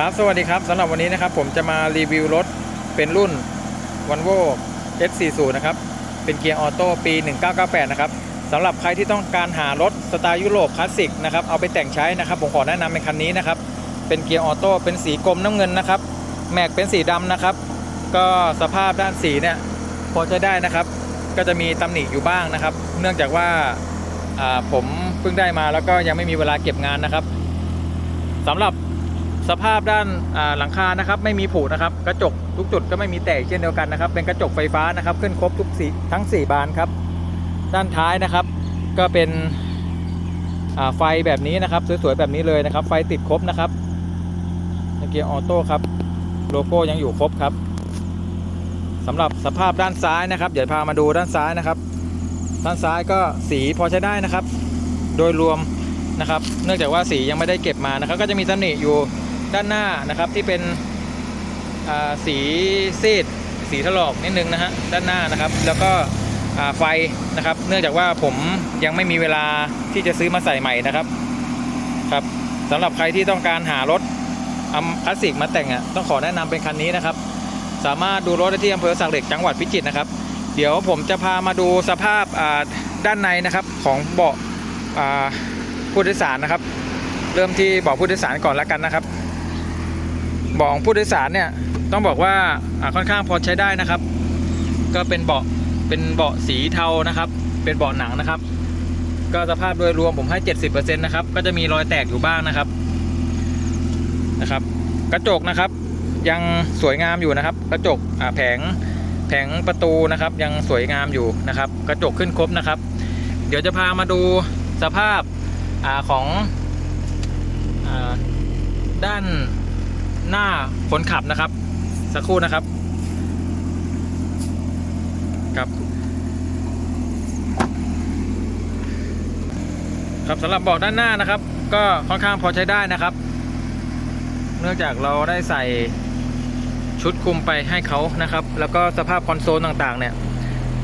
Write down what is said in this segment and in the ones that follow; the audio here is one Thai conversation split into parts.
ครับ สวัสดีครับสำหรับวันนี้นะครับ ผมจะมารีวิวรถเป็นรุ่น v o l v o S40 นะครับ เป็นเกียร์ออโต้ปี 1998 นะครับสำหรับใครที่ต้องการหารถสไตล์ยุโรปคลาสสิกนะครับ เอาไปแต่งใช้นะครับ ผมขอแนะนำเป็นคันนี้นะครับ เป็นเกียร์ออโต้เป็นสีกรมน้ำเงินนะครับ แม็กเป็นสีดำนะครับ ก็สภาพด้านสีเนี่ยพอใช้ได้นะครับ ก็จะมีตำหนิอยู่บ้างนะครับ เนื่องจากว่าอ่าผมเพิ่งได้มาแล้วก็ยังไม่มีเวลาเก็บงานนะครับสำหรับ สภาพด้านหลังคานะครับไม่มีผุนะครับกระจกทุกจุดก็ไม่มีแตกเช่นเดียวกันนะครับ เป็นกระจกไฟฟ้านะครับขึ้นครบทุกสีทั้ง 4 บานครับ ด้านท้ายนะครับ ก็เป็นไฟแบบนี้นะครับสวยๆแบบนี้เลยนะครับ ไฟติดครบนะครับเกียร์ออโต้ครับโลโก้ยังอยู่ครบครับสำหรับสภาพด้านซ้ายนะครับเดี๋ยวพามาดูด้านซ้ายนะครับ ด้านซ้ายก็สีพอใช้ได้นะครับ โดยรวมนะครับ เนื่องจากว่าสียังไม่ได้เก็บมานะครับ ก็จะมีตำหนิอยู่ ด้านหน้านะครับที่เป็นสีซีดสีถลอกนิดนึงนะฮะด้านหน้านะครับ แล้วก็ไฟนะครับ เนื่องจากว่าผมยังไม่มีเวลาที่จะซื้อมาใส่ใหม่นะครับครับสำหรับใครที่ต้องการหารถอัมคลาสสิกมาแต่งอะต้องขอแนะนำเป็นคันนี้นะครับ สามารถดูรถได้ที่อำเภอสักเหล็กจังหวัดพิจิตรนะครับ เดี๋ยวผมจะพามาดูสภาพด้านในนะครับของเบาะผู้โดยสารนะครับ เริ่มที่เบาะผู้โดยสารก่อนแล้วกันนะครับ เบาะของผู้โดยสารเนี่ยต้องบอกว่าอ่าค่อนข้างพอใช้ได้นะครับ ก็เป็นเบาะเป็นเบาะสีเทานะครับ เป็นเบาะหนังนะครับ ก็สภาพโดยรวมผมให้ 70%นะครับก็จะมีรอยแตกอยู่บ้างนะครับนะครับ กระจกนะครับ ยังสวยงามอยู่นะครับ กระจกอ่าแผงแผงประตูนะครับ ยังสวยงามอยู่นะครับ กระจกขึ้นครบนะครับ เดี๋ยวจะพามาดูสภาพอาของอาด้าน หน้าคนขับนะครับ สักครู่นะครับครับครับสำหรับเบาะด้านหน้านะครับ ก็ค่อนข้างพอใช้ได้นะครับ เนื่องจากเราได้ใส่ชุดคุมไปให้เขานะครับ แล้วก็สภาพคอนโซลต่างๆ เนี่ย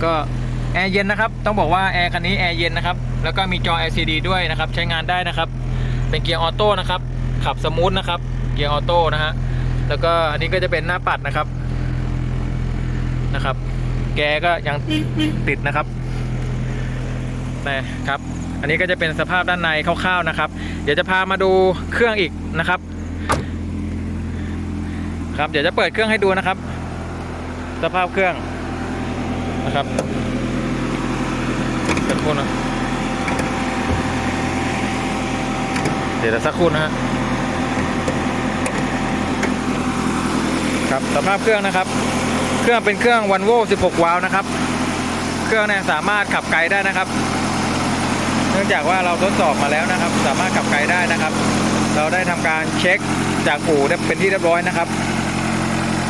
ก็แอร์เย็นนะครับ ต้องบอกว่าแอร์คันนี้แอร์เย็นนะครับ แล้วก็มีจอ LCD ด้วยนะครับ ใช้งานได้นะครับ เป็นเกียร์ออโต้นะครับ ขับสมูทนะครับ กียร์ออโต้นะฮะแล้วก็อันนี้ก็จะเป็นหน้าปัดนะครับนะครับ แกก็ยังติดนะครับแต่ครับ อันนี้ก็จะเป็นสภาพด้านในคร่าวๆนะครับ เดี๋ยวจะพามาดูเครื่องอีกนะครับ ครับ เดี๋ยวจะเปิดเครื่องให้ดูนะครับ สภาพเครื่องนะครับสักครู่นะ เดี๋ยวสักครู่นะฮะ ครับสภาพเครื่องนะครับ เครื่องเป็นเครื่องวันโว16 วาล์วนะครับ เครื่องเนี่ยสามารถขับไกลได้นะครับ เนื่องจากว่าเราทดสอบมาแล้วนะครับ สามารถขับไกลได้นะครับ เราได้ทำการเช็คจากอู่เป็นที่เรียบร้อยนะครับ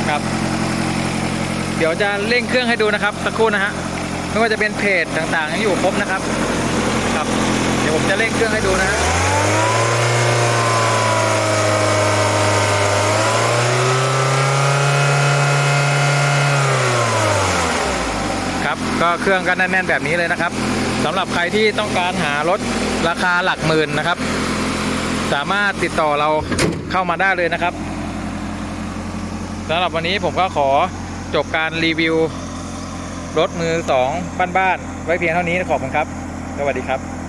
ครับ เดี๋ยวจะเร่งเครื่องให้ดูนะครับสักครู่นะฮะไม่ว่าจะเป็นเพจต่างๆยังอยู่ครบนะครับ ครับ เดี๋ยวผมจะเร่งเครื่องให้ดูนะฮะครับ ก็เครื่องก็แน่นๆแบบนี้เลยนะครับสำหรับใครที่ต้องการหารถราคาหลักหมื่นนะครับ สามารถติดต่อเราเข้ามาได้เลยนะครับสำหรับวันนี้ผมก็ขอจบการรีวิว รถมือสองบ้านๆไว้เพียงเท่านี้ขอบคุณครับ สวัสดีครับ